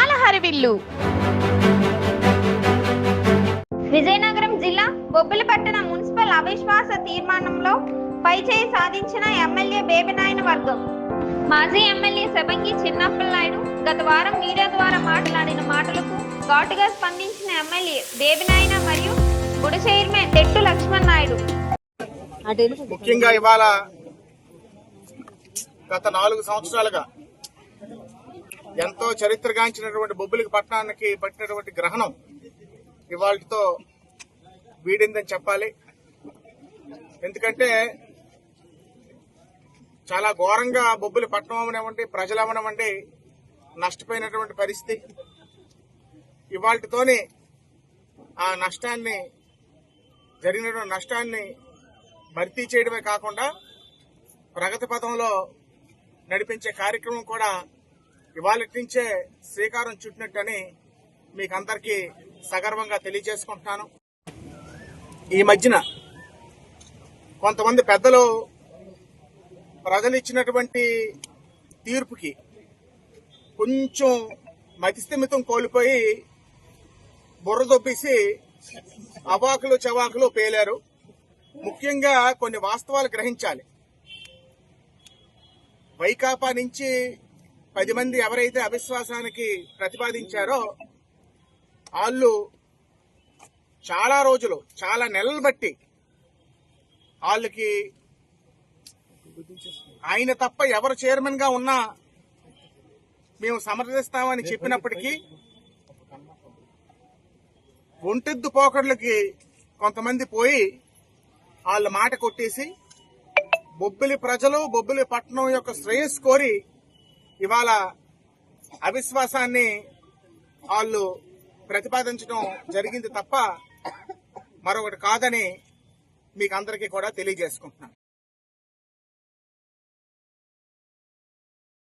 వారిల్లు విజయనగరం జిల్లా బొబ్బిలిపట్టణ మున్సిపల్ అవిశ్వాస తీర్మానంలో పైచేయి సాధించిన ఎమ్మెల్యే బేబినాయన వర్గం. మాజీ ఎమ్మెల్యే సెబంగి చిన్నప్పలనాయుడు గత వారం మీడియా ద్వారా మాట్లాడిన మాటలకు ఘాటుగా స్పందించిన ఎమ్మెల్యే బేబినాయన మరియు గుడి చైర్మన్ తెట్టు లక్ష్మణ్ నాయుడు ముఖ్యంగా ఇవాళ గత నాలుగు సంవత్సరాలుగా ఎంతో చరిత్రగాంచినటువంటి బొబ్బులికి పట్టణానికి పట్టినటువంటి గ్రహణం ఇవాళతో వీడిందని చెప్పాలి. ఎందుకంటే చాలా ఘోరంగా బొబ్బిలి పట్టణం అవనివ్వండి ప్రజలు అవనివ్వండి నష్టపోయినటువంటి పరిస్థితి. ఇవాళతోనే ఆ నష్టాన్ని జరిగినటువంటి నష్టాన్ని భర్తీ చేయడమే కాకుండా ప్రగతి పథంలో నడిపించే కార్యక్రమం కూడా ఇవాళ నుంచే శ్రీకారం చుట్టినట్టని మీకు అందరికీ సగర్వంగా తెలియజేసుకుంటున్నాను. ఈ మధ్యన కొంతమంది పెద్దలు ప్రజలు ఇచ్చినటువంటి తీర్పుకి కొంచెం మతిస్థిమితం కోల్పోయి బుర్ర దొబ్బేసి అవాకులు చవాకులు పేలారు. ముఖ్యంగా కొన్ని వాస్తవాలు గ్రహించాలి. వైకాపా నుంచి పది మంది ఎవరైతే అవిశ్వాసానికి ప్రతిపాదించారో వాళ్ళు చాలా రోజులు చాలా నెలలు బట్టి వాళ్ళకి ఆయన తప్ప ఎవరు చైర్మన్గా ఉన్నా మేము సమర్థిస్తామని చెప్పినప్పటికీ ఒంటెద్దు పోకడ్లకి కొంతమంది పోయి వాళ్ళ మాట కొట్టేసి బొబ్బిలి ప్రజలు బొబ్బిలి పట్టణం యొక్క శ్రేయస్సు కోరి ఇవాళ అవిశ్వాసాన్ని వాళ్ళు ప్రతిపాదించడం జరిగింది తప్ప మరొకటి కాదని మీకు అందరికీ కూడా తెలియజేసుకుంటున్నాను.